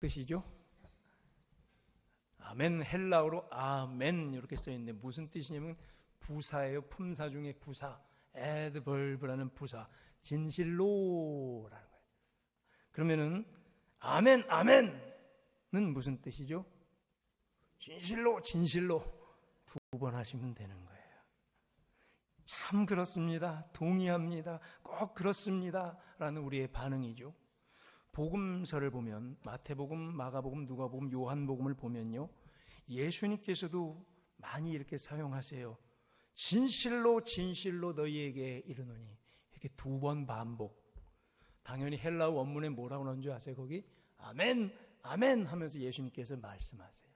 뜻이죠? 아멘 헬라어로 아멘 이렇게 써 있는데 무슨 뜻이냐면 부사예요. 품사 중에 부사. adverb라는 부사. 진실로라는 거예요. 그러면은 아멘 아멘은 무슨 뜻이죠? 진실로 진실로 두 번 하시면 되는 거예요. 참 그렇습니다. 동의합니다. 꼭 그렇습니다. 라는 우리의 반응이죠. 복음서를 보면 마태복음, 마가복음, 누가복음, 요한복음을 보면요. 예수님께서도 많이 이렇게 사용하세요. 진실로 진실로 너희에게 이르노니 이렇게 두 번 반복. 당연히 헬라어 원문에 뭐라고 나온 줄 아세요? 거기 아멘 아멘 하면서 예수님께서 말씀하세요.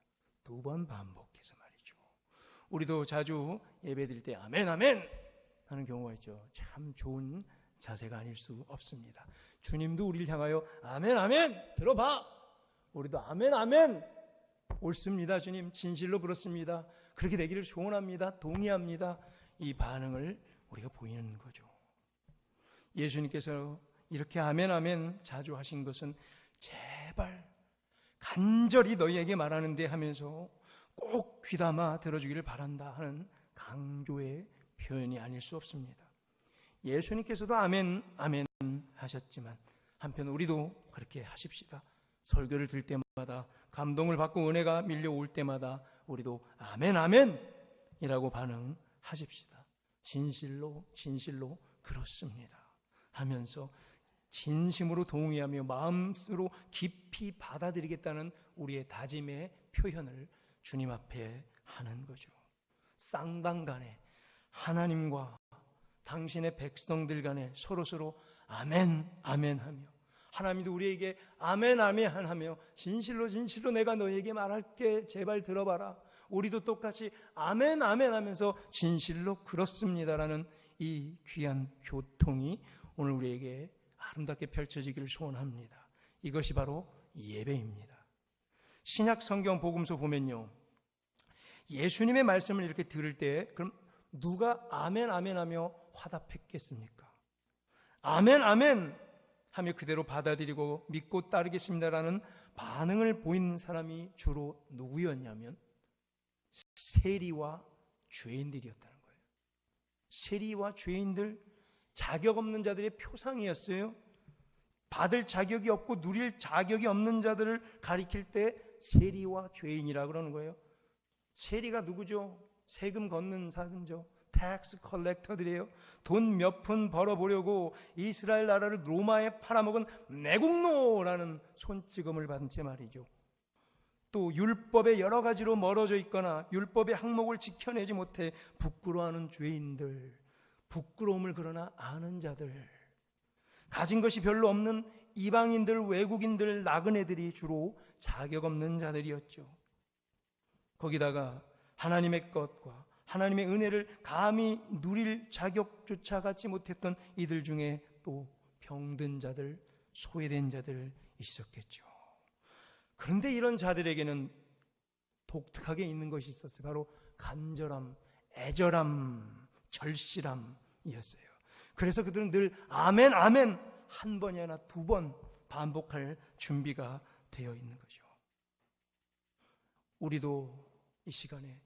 두 번 반복해서 말이죠. 우리도 자주 예배 드릴 때 아멘 아멘 하는 경우가 있죠. 참 좋은 자세가 아닐 수 없습니다. 주님도 우리를 향하여 아멘 아멘 들어봐. 우리도 아멘 아멘 옳습니다. 주님 진실로 그렇습니다. 그렇게 되기를 소원합니다. 동의합니다. 이 반응을 우리가 보이는 거죠. 예수님께서 이렇게 아멘 아멘 자주 하신 것은 제발 간절히 너희에게 말하는데 하면서 꼭 귀담아 들어주기를 바란다 하는 강조의 표현이 아닐 수 없습니다. 예수님께서도 아멘 아멘 하셨지만 한편 우리도 그렇게 하십시다. 설교를 들 때마다 감동을 받고 은혜가 밀려올 때마다 우리도 아멘 아멘 이라고 반응하십시다. 진실로 진실로 그렇습니다. 하면서 진심으로 동의하며 마음으로 깊이 받아들이겠다는 우리의 다짐의 표현을 주님 앞에 하는 거죠. 쌍방간에 하나님과 당신의 백성들 간에 서로서로 아멘 아멘 하며 하나님도 우리에게 아멘 아멘 하며 진실로 진실로 내가 너에게 말할게 제발 들어봐라. 우리도 똑같이 아멘 아멘 하면서 진실로 그렇습니다라는 이 귀한 교통이 오늘 우리에게 아름답게 펼쳐지기를 소원합니다. 이것이 바로 예배입니다. 신약 성경 복음서 보면요. 예수님의 말씀을 이렇게 들을 때 그럼 누가 아멘 아멘 하며 화답했겠습니까? 아멘 아멘 하며 그대로 받아들이고 믿고 따르겠습니다라는 반응을 보인 사람이 주로 누구였냐면 세리와 죄인들이었다는 거예요. 세리와 죄인들 자격 없는 자들의 표상이었어요. 받을 자격이 없고 누릴 자격이 없는 자들을 가리킬 때 세리와 죄인이라 그러는 거예요. 세리가 누구죠? 세금 걷는 사람죠. 텍스 컬렉터들이에요. 돈 몇 푼 벌어보려고 이스라엘 나라를 로마에 팔아먹은 내국노라는 손찌검을 받은 채 말이죠. 또 율법에 여러 가지로 멀어져 있거나 율법의 항목을 지켜내지 못해 부끄러워하는 죄인들, 부끄러움을 그러나 아는 자들, 가진 것이 별로 없는 이방인들, 외국인들, 나그네들이 주로 자격 없는 자들이었죠. 거기다가 하나님의 것과 하나님의 은혜를 감히 누릴 자격조차 갖지 못했던 이들 중에 또 병든 자들, 소외된 자들 있었겠죠. 그런데 이런 자들에게는 독특하게 있는 것이 있었어요. 바로 간절함, 애절함, 절실함이었어요. 그래서 그들은 늘 아멘, 아멘 한 번이 아니라 두 번 반복할 준비가 되어 있는 거죠. 우리도 이 시간에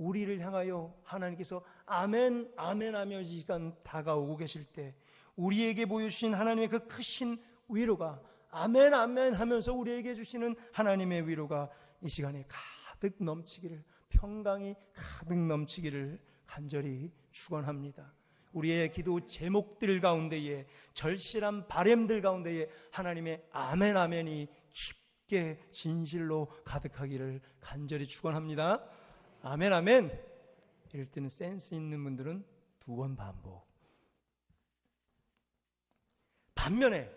우리를 향하여 하나님께서 아멘, 아멘 하며 이 시간 다가오고 계실 때 우리에게 보여주신 하나님의 그 크신 위로가 아멘, 아멘 하면서 우리에게 주시는 하나님의 위로가 이 시간에 가득 넘치기를 평강이 가득 넘치기를 간절히 축원합니다. 우리의 기도 제목들 가운데에 절실한 바램들 가운데에 하나님의 아멘 아멘이 깊게 진실로 가득하기를 간절히 축원합니다. 아멘, 아멘. 이럴 때는 센스 있는 분들은 두 번 반복. 반면에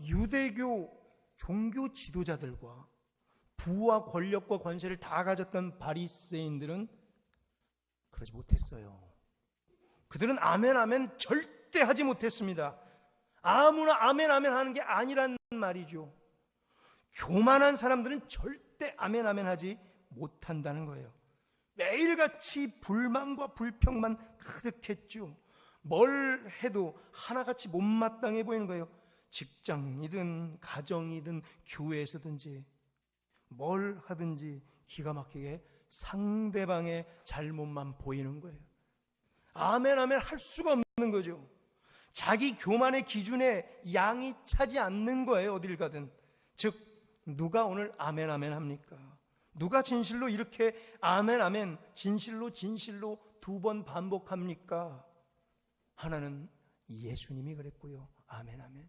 유대교 종교 지도자들과 부와 권력과 권세를 다 가졌던 바리새인들은 그러지 못했어요. 그들은 아멘 아멘 절대 하지 못했습니다. 아무나 아멘 아멘 하는 게 아니란 말이죠. 교만한 사람들은 절대 아멘 아멘 하지 못한다는 거예요. 매일같이 불만과 불평만 가득했죠. 뭘 해도 하나같이 못마땅해 보이는 거예요. 직장이든 가정이든 교회에서든지 뭘 하든지 기가 막히게 상대방의 잘못만 보이는 거예요. 아멘, 아멘 할 수가 없는 거죠. 자기 교만의 기준에 양이 차지 않는 거예요, 어딜 가든. 즉, 누가 오늘 아멘, 아멘 합니까? 누가 진실로 이렇게 아멘, 아멘, 진실로, 진실로 두 번 반복합니까? 하나는 예수님이 그랬고요. 아멘, 아멘.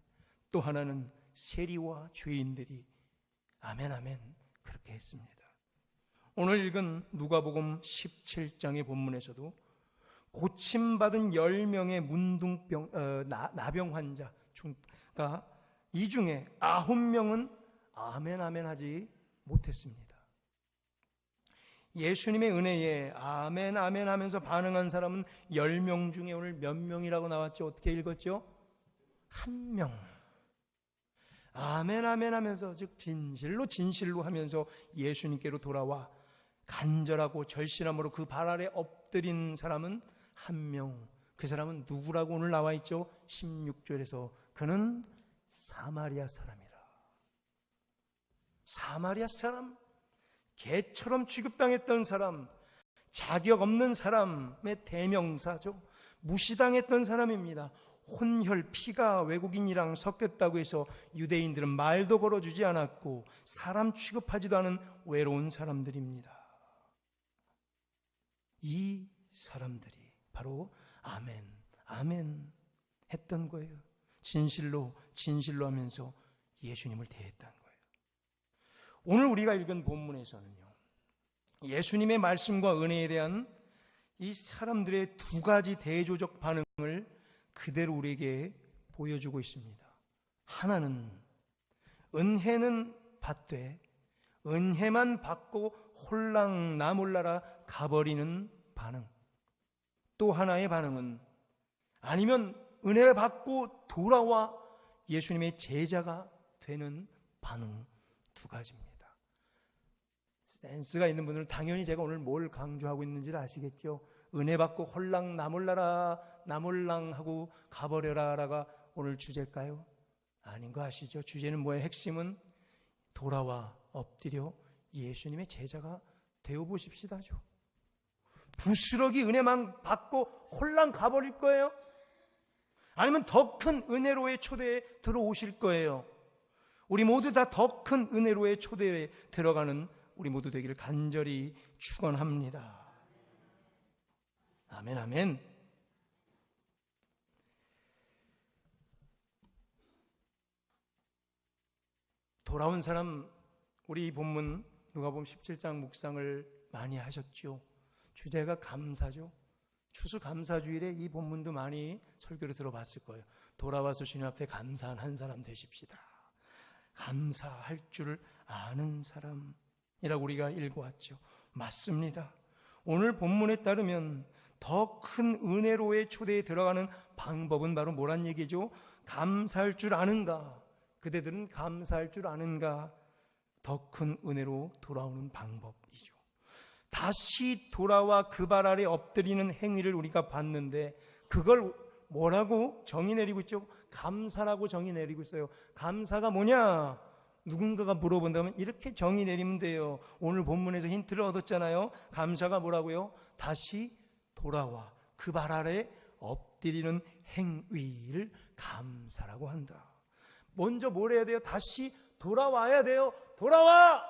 또 하나는 세리와 죄인들이 아멘, 아멘. 그렇게 했습니다. 오늘 읽은 누가복음 17장의 본문에서도 고침받은 10명의 문둥병 어, 나, 나병 환자 중가 이 중에 9명은 아멘 아멘 하지 못했습니다. 예수님의 은혜에 아멘 아멘 하면서 반응한 사람은 10명 중에 오늘 몇 명이라고 나왔죠? 어떻게 읽었죠? 한 명. 아멘 아멘 하면서 즉 진실로 진실로 하면서 예수님께로 돌아와 간절하고 절실함으로 그 발 아래 엎드린 사람은 한 명. 그 사람은 누구라고 오늘 나와 있죠? 16절에서 그는 사마리아 사람이라. 사마리아 사람, 개처럼 취급당했던 사람, 자격 없는 사람의 대명사죠. 무시당했던 사람입니다. 혼혈 피가 외국인이랑 섞였다고 해서 유대인들은 말도 걸어주지 않았고 사람 취급하지도 않은 외로운 사람들입니다. 이 사람들이 바로 아멘, 아멘 했던 거예요. 진실로, 진실로 하면서 예수님을 대했다는 거예요. 오늘 우리가 읽은 본문에서는요, 예수님의 말씀과 은혜에 대한 이 사람들의 두 가지 대조적 반응을 그대로 우리에게 보여주고 있습니다. 하나는 은혜는 받되 은혜만 받고 홀랑 나몰라라 가버리는 반응. 또 하나의 반응은 아니면 은혜 받고 돌아와 예수님의 제자가 되는 반응 두 가지입니다. 센스가 있는 분들은 당연히 제가 오늘 뭘 강조하고 있는지를 아시겠죠? 은혜 받고 홀랑 나몰라라 나몰랑 하고 가버려라라가 오늘 주제일까요? 아닌 거 아시죠? 주제는 뭐예요? 핵심은 돌아와 엎드려 예수님의 제자가 되어 보십시다죠. 부스러기 은혜만 받고 홀랑 가버릴 거예요? 아니면 더 큰 은혜로의 초대에 들어오실 거예요? 우리 모두 다 더 큰 은혜로의 초대에 들어가는 우리 모두 되기를 간절히 축원합니다. 아멘 아멘. 돌아온 사람 우리 이 본문 누가 보면 17장 묵상을 많이 하셨죠. 주제가 감사죠. 추수감사주일에 이 본문도 많이 설교를 들어봤을 거예요. 돌아와서 주님 앞에 감사한 한 사람 되십시다. 감사할 줄을 아는 사람 이라고 우리가 읽어왔죠. 맞습니다. 오늘 본문에 따르면 더 큰 은혜로의 초대에 들어가는 방법은 바로 뭐란 얘기죠? 감사할 줄 아는가? 그대들은 감사할 줄 아는가? 더 큰 은혜로 돌아오는 방법이죠. 다시 돌아와 그 발 아래 엎드리는 행위를 우리가 봤는데 그걸 뭐라고 정의 내리고 있죠? 감사라고 정의 내리고 있어요. 감사가 뭐냐? 누군가가 물어본다면 이렇게 정의 내리면 돼요. 오늘 본문에서 힌트를 얻었잖아요. 감사가 뭐라고요? 다시 돌아와 그 발 아래 엎드리는 행위를 감사라고 한다. 먼저 뭘 해야 돼요? 다시 돌아와야 돼요. 돌아와!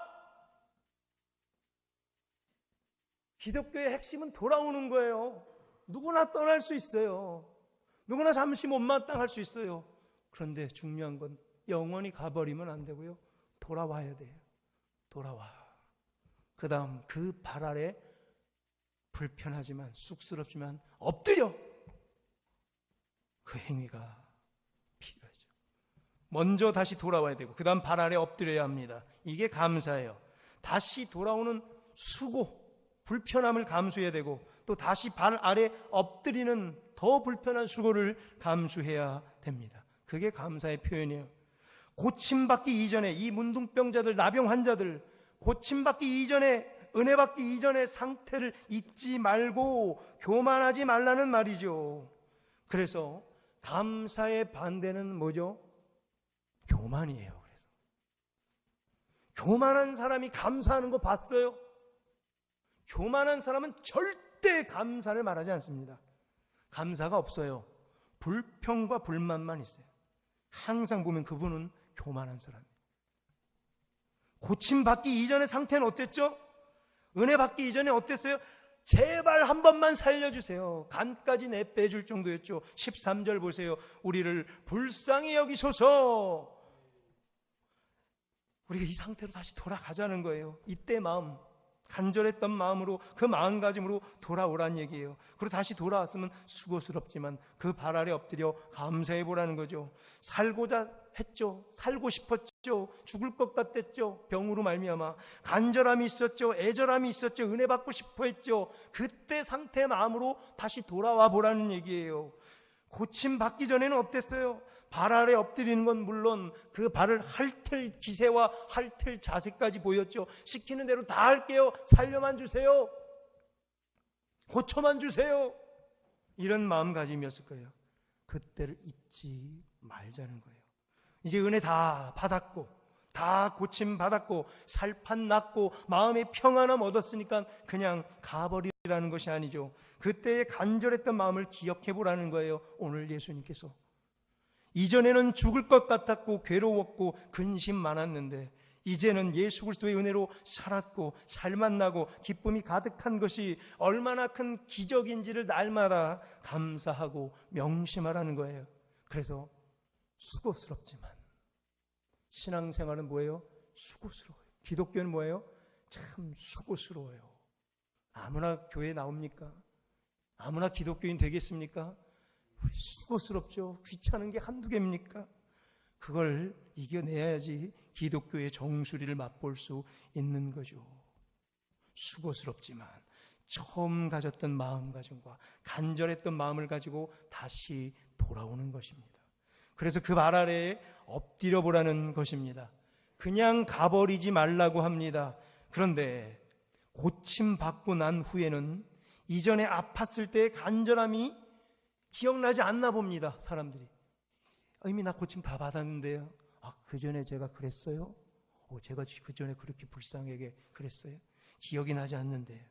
기독교의 핵심은 돌아오는 거예요. 누구나 떠날 수 있어요. 누구나 잠시 못마땅할 수 있어요. 그런데 중요한 건 영원히 가버리면 안 되고요. 돌아와야 돼요. 돌아와. 그 다음 그 발 아래 불편하지만 쑥스럽지만 엎드려. 그 행위가 필요하죠. 먼저 다시 돌아와야 되고 그 다음 발 아래 엎드려야 합니다. 이게 감사예요. 다시 돌아오는 수고, 불편함을 감수해야 되고 또 다시 발 아래 엎드리는 더 불편한 수고를 감수해야 됩니다. 그게 감사의 표현이에요. 고침받기 이전에 이 문둥병자들, 나병 환자들 고침받기 이전에 은혜 받기 이전의 상태를 잊지 말고 교만하지 말라는 말이죠. 그래서 감사의 반대는 뭐죠? 교만이에요. 그래서 교만한 사람이 감사하는 거 봤어요? 교만한 사람은 절대 감사를 말하지 않습니다. 감사가 없어요. 불평과 불만만 있어요. 항상 보면 그분은 교만한 사람이에요. 고침 받기 이전의 상태는 어땠죠? 은혜 받기 이전에 어땠어요? 제발 한 번만 살려주세요. 간까지 내빼줄 정도였죠. 13절 보세요. 우리를 불쌍히 여기소서. 우리가 이 상태로 다시 돌아가자는 거예요. 이때 마음, 간절했던 마음으로 그 마음가짐으로 돌아오란 얘기예요. 그리고 다시 돌아왔으면 수고스럽지만 그 발 아래 엎드려 감사해 보라는 거죠. 살고자 했죠. 살고 싶었죠. 죽을 것 같았죠. 병으로 말미암아 간절함이 있었죠. 애절함이 있었죠. 은혜 받고 싶어 했죠. 그때 상태 마음으로 다시 돌아와 보라는 얘기예요. 고침 받기 전에는 어땠어요? 발 아래 엎드리는 건 물론 그 발을 핥을 기세와 핥을 자세까지 보였죠. 시키는 대로 다 할게요. 살려만 주세요. 고쳐만 주세요. 이런 마음가짐이었을 거예요. 그때를 잊지 말자는 거예요. 이제 은혜 다 받았고, 다 고침 받았고, 살판 났고, 마음의 평안함 얻었으니까 그냥 가버리라는 것이 아니죠. 그때의 간절했던 마음을 기억해 보라는 거예요. 오늘 예수님께서. 이전에는 죽을 것 같았고 괴로웠고 근심 많았는데 이제는 예수 그리스도의 은혜로 살았고 살만 나고 기쁨이 가득한 것이 얼마나 큰 기적인지를 날마다 감사하고 명심하라는 거예요. 그래서 수고스럽지만 신앙생활은 뭐예요? 수고스러워요. 기독교는 뭐예요? 참 수고스러워요. 아무나 교회 나옵니까? 아무나 기독교인 되겠습니까? 수고스럽죠. 귀찮은 게 한두 개입니까? 그걸 이겨내야지 기독교의 정수리를 맛볼 수 있는 거죠. 수고스럽지만 처음 가졌던 마음가짐과 간절했던 마음을 가지고 다시 돌아오는 것입니다. 그래서 그말 아래에 엎드려 보라는 것입니다. 그냥 가버리지 말라고 합니다. 그런데 고침 받고 난 후에는 이전에 아팠을 때의 간절함이 기억나지 않나 봅니다. 사람들이. 아, 이미 나 고침 다 받았는데요. 아, 그 전에 제가 그랬어요? 오, 제가 그 전에 그렇게 불쌍하게 그랬어요? 기억이 나지 않는데.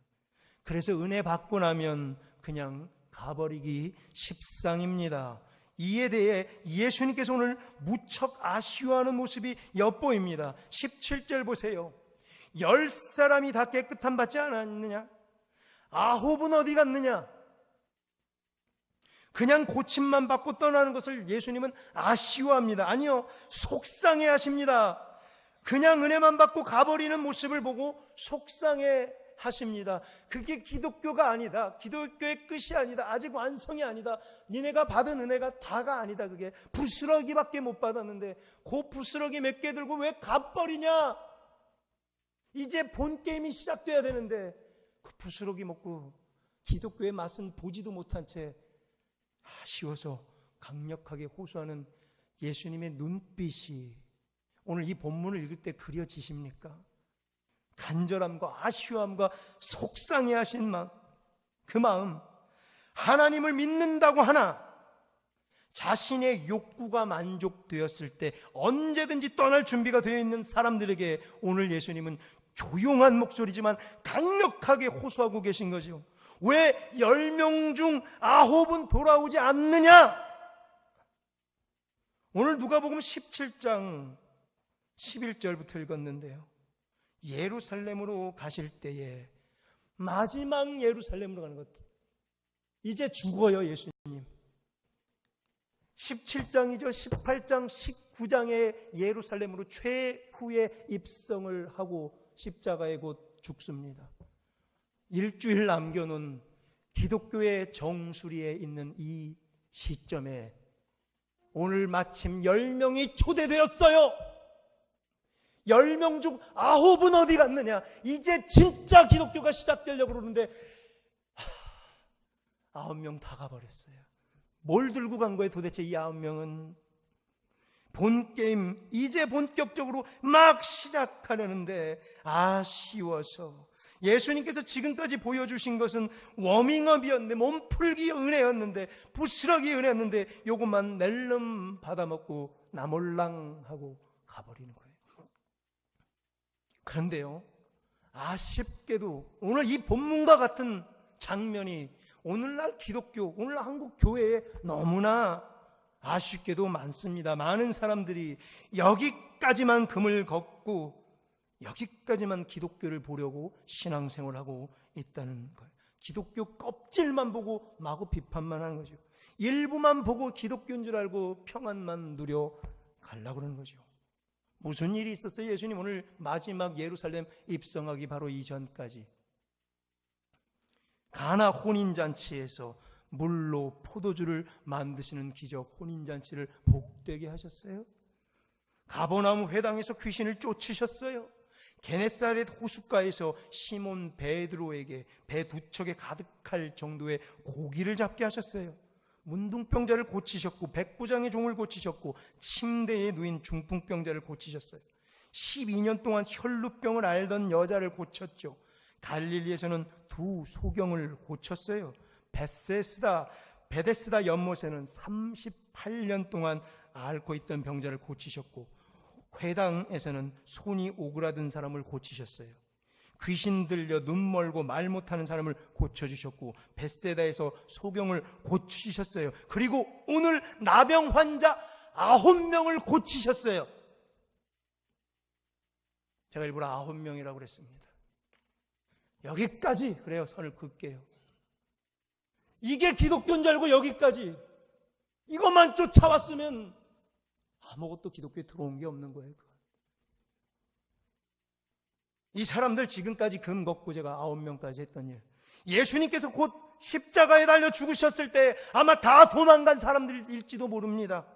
그래서 은혜 받고 나면 그냥 가버리기 십상입니다. 이에 대해 예수님께서 오늘 무척 아쉬워하는 모습이 엿보입니다. 17절 보세요. 열 사람이 다 깨끗함 받지 않았느냐? 아홉은 어디 갔느냐? 그냥 고침만 받고 떠나는 것을 예수님은 아쉬워합니다. 아니요, 속상해 하십니다. 그냥 은혜만 받고 가버리는 모습을 보고 속상해 하십니다. 그게 기독교가 아니다. 기독교의 끝이 아니다. 아직 완성이 아니다. 니네가 받은 은혜가 다가 아니다. 그게 부스러기밖에 못 받았는데 그 부스러기 몇 개 들고 왜 가버리냐? 이제 본 게임이 시작돼야 되는데 그 부스러기 먹고 기독교의 맛은 보지도 못한 채 아쉬워서 강력하게 호소하는 예수님의 눈빛이 오늘 이 본문을 읽을 때 그려지십니까? 간절함과 아쉬움과 속상해 하신 마음, 그 마음, 하나님을 믿는다고 하나, 자신의 욕구가 만족되었을 때 언제든지 떠날 준비가 되어 있는 사람들에게 오늘 예수님은 조용한 목소리지만 강력하게 호소하고 계신 거죠. 왜열 명 중 아홉은 돌아오지 않느냐? 오늘 누가복음 17장 11절부터 읽었는데요. 예루살렘으로 가실 때에 마지막 예루살렘으로 가는 것. 이제 죽어요, 예수님. 17장이죠. 18장, 19장에 예루살렘으로 최후의 입성을 하고 십자가에 곧 죽습니다. 일주일 남겨놓은 기독교의 정수리에 있는 이 시점에 오늘 마침 10명이 초대되었어요. 10명 중 9은 어디 갔느냐? 이제 진짜 기독교가 시작되려고 그러는데 9명 다 가버렸어요. 뭘 들고 간 거예요 도대체 이 9명은? 본 게임 이제 본격적으로 막 시작하려는데 아쉬워서 예수님께서 지금까지 보여주신 것은 워밍업이었는데 몸풀기 은혜였는데 부스러기 은혜였는데 요것만 낼름 받아먹고 나몰랑 하고 가버리는 거예요. 그런데요, 아쉽게도 오늘 이 본문과 같은 장면이 오늘날 기독교, 오늘날 한국 교회에 너무나 아쉽게도 많습니다. 많은 사람들이 여기까지만 금을 걷고 여기까지만 기독교를 보려고 신앙생활을 하고 있다는 거예요. 기독교 껍질만 보고 마구 비판만 하는 거죠. 일부만 보고 기독교인 줄 알고 평안만 누려 가려고 그러는 거죠. 무슨 일이 있었어요? 예수님 오늘 마지막 예루살렘 입성하기 바로 이전까지 가나 혼인잔치에서 물로 포도주를 만드시는 기적 혼인잔치를 복되게 하셨어요. 가버나무 회당에서 귀신을 쫓으셨어요. 게네사렛 호숫가에서 시몬 베드로에게 배 두 척에 가득할 정도의 고기를 잡게 하셨어요. 문둥병자를 고치셨고 백부장의 종을 고치셨고 침대에 누인 중풍병자를 고치셨어요. 12년 동안 혈루병을 앓던 여자를 고쳤죠. 갈릴리에서는 두 소경을 고쳤어요. 베세스다 베데스다 연못에는 38년 동안 앓고 있던 병자를 고치셨고 회당에서는 손이 오그라든 사람을 고치셨어요. 귀신 들려 눈 멀고 말 못하는 사람을 고쳐주셨고 베세다에서 소경을 고치셨어요. 그리고 오늘 나병 환자 아홉 명을 고치셨어요. 제가 일부러 아홉 명이라고 그랬습니다. 여기까지 그래요. 선을 긋게요. 이게 기독교인 줄 알고 여기까지 이것만 쫓아왔으면 아무것도 기독교에 들어온 게 없는 거예요. 이 사람들 지금까지 금 걷고 제가 아홉 명까지 했던 일. 예수님께서 곧 십자가에 달려 죽으셨을 때 아마 다 도망간 사람들일지도 모릅니다.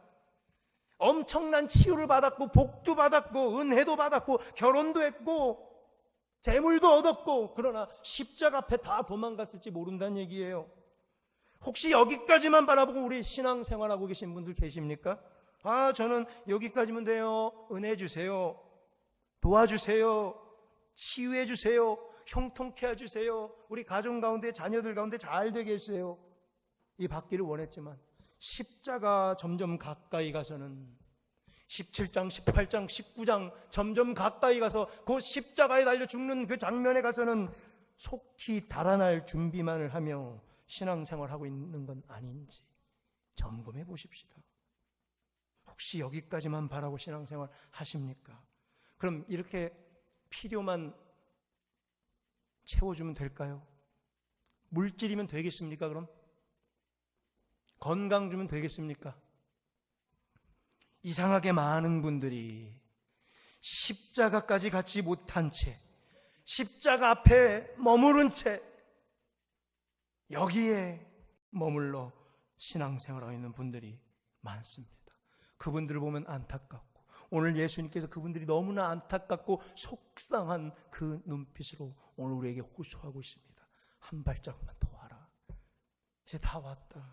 엄청난 치유를 받았고 복도 받았고 은혜도 받았고 결혼도 했고 재물도 얻었고 그러나 십자가 앞에 다 도망갔을지 모른다는 얘기예요. 혹시 여기까지만 바라보고 우리 신앙생활하고 계신 분들 계십니까? 아, 저는 여기까지면 돼요. 은혜 주세요. 도와주세요. 치유해 주세요. 형통케 해 주세요. 우리 가정 가운데 자녀들 가운데 잘 되게 해주세요. 이 받기를 원했지만 십자가 점점 가까이 가서는 17장, 18장, 19장 점점 가까이 가서 그 십자가에 달려 죽는 그 장면에 가서는 속히 달아날 준비만을 하며 신앙생활하고 있는 건 아닌지 점검해 보십시다. 혹시 여기까지만 바라고 신앙생활 하십니까? 그럼 이렇게 필요만 채워주면 될까요? 물질이면 되겠습니까, 그럼? 건강 주면 되겠습니까? 이상하게 많은 분들이 십자가까지 갖지 못한 채, 십자가 앞에 머무른 채, 여기에 머물러 신앙생활하고 있는 분들이 많습니다. 그분들을 보면 안타깝고, 오늘 예수님께서 그분들이 너무나 안타깝고 속상한 그 눈빛으로 오늘 우리에게 호소하고 있습니다. 한 발짝만 더 와라. 이제 다 왔다.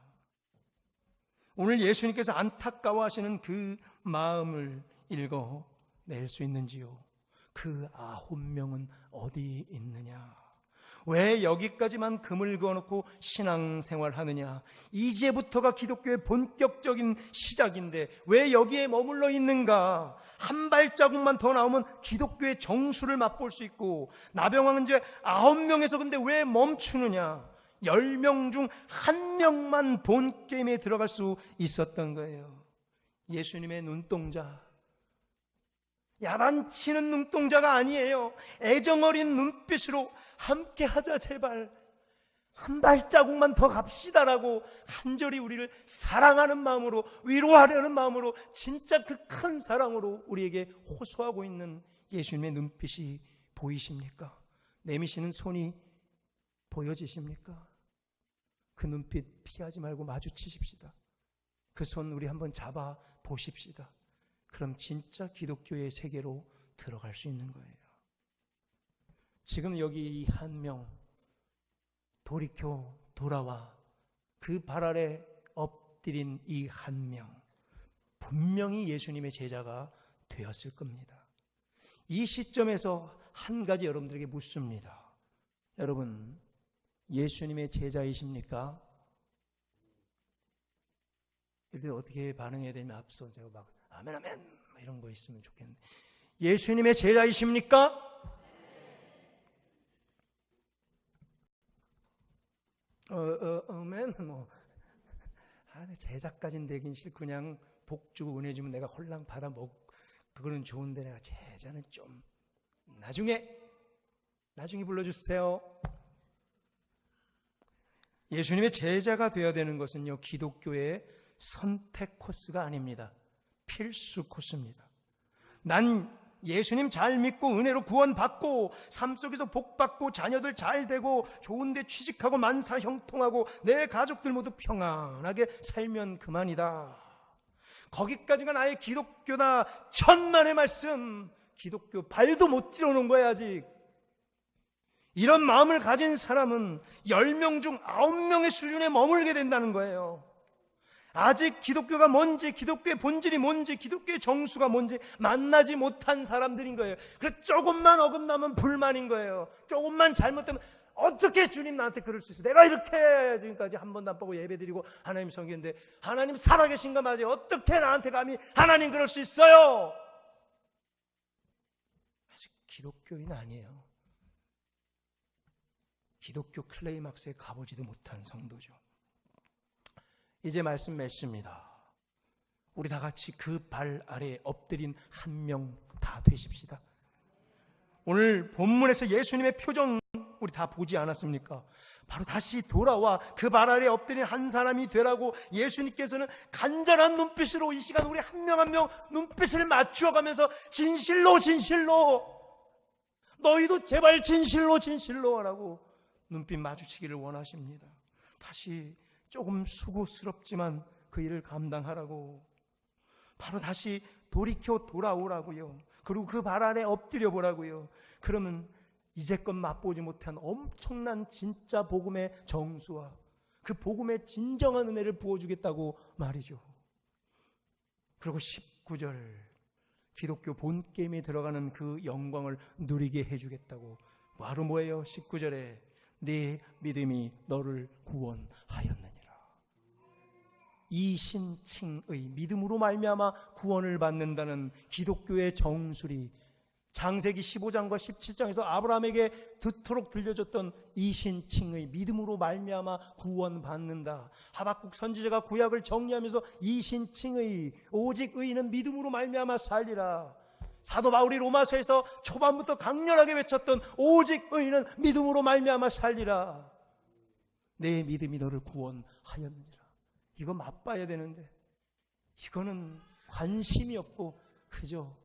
오늘 예수님께서 안타까워하시는 그 마음을 읽어 낼 수 있는지요? 그 아홉 명은 어디 있느냐? 왜 여기까지만 금을 그어놓고 신앙생활 하느냐? 이제부터가 기독교의 본격적인 시작인데 왜 여기에 머물러 있는가? 한 발자국만 더 나오면 기독교의 정수를 맛볼 수 있고 나병왕은 이제 아홉 명에서 근데 왜 멈추느냐? 열 명 중 한 명만 본 게임에 들어갈 수 있었던 거예요. 예수님의 눈동자. 야단치는 눈동자가 아니에요. 애정어린 눈빛으로 함께 하자, 제발. 한 발자국만 더 갑시다라고 간절히 우리를 사랑하는 마음으로 위로하려는 마음으로 진짜 그 큰 사랑으로 우리에게 호소하고 있는 예수님의 눈빛이 보이십니까? 내미시는 손이 보여지십니까? 그 눈빛 피하지 말고 마주치십시다. 그 손 우리 한번 잡아 보십시다. 그럼 진짜 기독교의 세계로 들어갈 수 있는 거예요. 지금 여기 한명 돌이켜 돌아와 그 발 아래 엎드린 이 한 명 분명히 예수님의 제자가 되었을 겁니다. 이 시점에서 한 가지 여러분들에게 묻습니다. 여러분 예수님의 제자이십니까? 이렇게 어떻게 반응해야 되면 앞서 제가 막 아멘 아멘 뭐 이런 거 있으면 좋겠는데 예수님의 제자이십니까? 어, 어, 아멘 뭐 아, 제자까진 되긴 싫고 그냥 복 주고 은혜 주면 내가 홀랑 받아 먹 그거는 좋은데 내가 제자는 좀 나중에 나중에 불러주세요. 예수님의 제자가 되어야 되는 것은요 기독교의 선택 코스가 아닙니다. 필수 코스입니다. 난 예수님 잘 믿고 은혜로 구원받고 삶 속에서 복받고 자녀들 잘 되고 좋은데 취직하고 만사 형통하고 내 가족들 모두 평안하게 살면 그만이다. 거기까지가 나의 기독교다. 천만의 말씀. 기독교 발도 못 들어놓은 거야 아직. 이런 마음을 가진 사람은 10명 중 9명의 수준에 머물게 된다는 거예요. 아직 기독교가 뭔지, 기독교의 본질이 뭔지, 기독교의 정수가 뭔지 만나지 못한 사람들인 거예요. 그래서 조금만 어긋나면 불만인 거예요. 조금만 잘못되면 어떻게 주님 나한테 그럴 수 있어? 내가 이렇게 지금까지 한 번도 안 보고 예배드리고 하나님 섬기는데 하나님 살아계신가 맞아요. 어떻게 나한테 감히 하나님 그럴 수 있어요? 아직 기독교인 아니에요. 기독교 클레이막스에 가보지도 못한 성도죠. 이제 말씀 맺습니다. 우리 다 같이 그 발 아래에 엎드린 한 명 다 되십시다. 오늘 본문에서 예수님의 표정 우리 다 보지 않았습니까? 바로 다시 돌아와 그 발 아래에 엎드린 한 사람이 되라고 예수님께서는 간절한 눈빛으로 이 시간 우리 한 명 한 명 눈빛을 맞추어 가면서 진실로 진실로 너희도 제발 진실로 진실로 하라고 눈빛 마주치기를 원하십니다. 다시 조금 수고스럽지만 그 일을 감당하라고 바로 다시 돌이켜 돌아오라고요. 그리고 그 발 아래 엎드려 보라고요. 그러면 이제껏 맛보지 못한 엄청난 진짜 복음의 정수와 그 복음의 진정한 은혜를 부어주겠다고 말이죠. 그리고 19절 기독교 본게임에 들어가는 그 영광을 누리게 해주겠다고 바로 뭐예요? 19절에 네 믿음이 너를 구원하였느니라. 이 신칭의 믿음으로 말미암아 구원을 받는다는 기독교의 정술이 장세기 15장과 17장에서 아브라함에게 듣도록 들려줬던 이 신칭의 믿음으로 말미암아 구원받는다. 하박국 선지자가 구약을 정리하면서 이 신칭의 오직 의인은 믿음으로 말미암아 살리라. 사도 바울이 로마서에서 초반부터 강렬하게 외쳤던 오직 의인은 믿음으로 말미암아 살리라. 내 믿음이 너를 구원하였느니라. 이거 맛봐야 되는데 이거는 관심이 없고 그저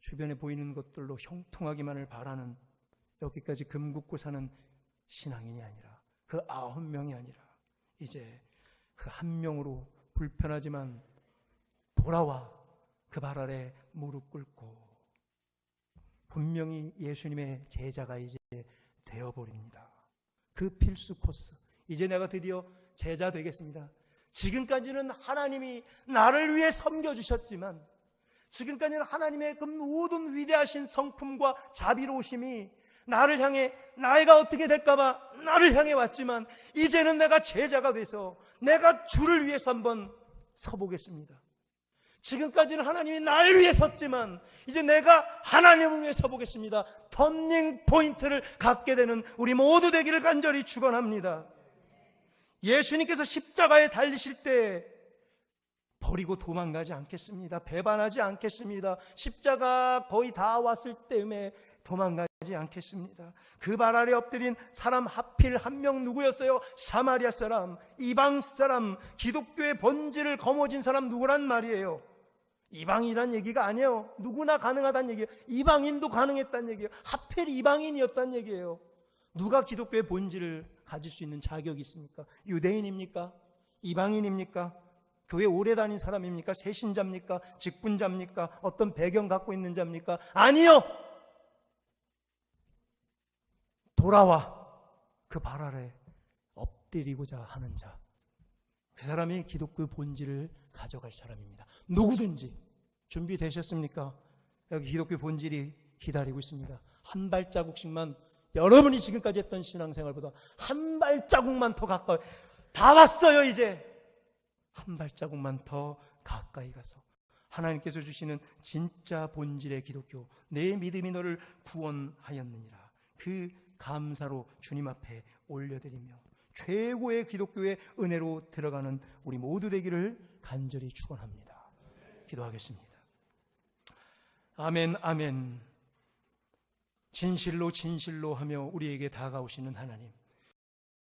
주변에 보이는 것들로 형통하기만을 바라는 여기까지 금국고 사는 신앙인이 아니라 그 아홉 명이 아니라 이제 그 한 명으로 불편하지만 돌아와 그 발 아래 무릎 꿇고 분명히 예수님의 제자가 이제 되어버립니다. 그 필수 코스. 이제 내가 드디어 제자 되겠습니다. 지금까지는 하나님이 나를 위해 섬겨주셨지만 지금까지는 하나님의 그 모든 위대하신 성품과 자비로우심이 나를 향해 나이가 어떻게 될까봐 나를 향해 왔지만 이제는 내가 제자가 돼서 내가 주를 위해서 한번 서보겠습니다. 지금까지는 하나님이 나를 위해 섰지만 이제 내가 하나님을 위해 서보겠습니다. 터닝 포인트를 갖게 되는 우리 모두 되기를 간절히 축원합니다. 예수님께서 십자가에 달리실 때 버리고 도망가지 않겠습니다. 배반하지 않겠습니다. 십자가 거의 다 왔을 때에 도망가지 않겠습니다. 그 발 아래 엎드린 사람 하필 한 명 누구였어요? 사마리아 사람, 이방 사람, 기독교의 본질을 거머쥔 사람 누구란 말이에요? 이방이란 얘기가 아니에요. 누구나 가능하다는 얘기예요. 이방인도 가능했다는 얘기예요. 하필 이방인이었다는 얘기예요. 누가 기독교의 본질을 가질 수 있는 자격이 있습니까? 유대인입니까? 이방인입니까? 교회 오래 다닌 사람입니까? 세신자입니까? 직분자입니까? 어떤 배경 갖고 있는 자입니까? 아니요! 돌아와 그 발 아래 엎드리고자 하는 자. 그 사람이 기독교 본질을 가져갈 사람입니다. 누구든지 준비되셨습니까? 여기 기독교 본질이 기다리고 있습니다. 한 발자국씩만 여러분이 지금까지 했던 신앙생활보다 한 발자국만 더 가까이 다 왔어요 이제 한 발자국만 더 가까이 가서 하나님께서 주시는 진짜 본질의 기독교, 내 믿음이 너를 구원하였느니라. 그 감사로 주님 앞에 올려드리며 최고의 기독교의 은혜로 들어가는 우리 모두 되기를 간절히 축원합니다. 기도하겠습니다. 아멘, 아멘. 진실로 진실로 하며 우리에게 다가오시는 하나님.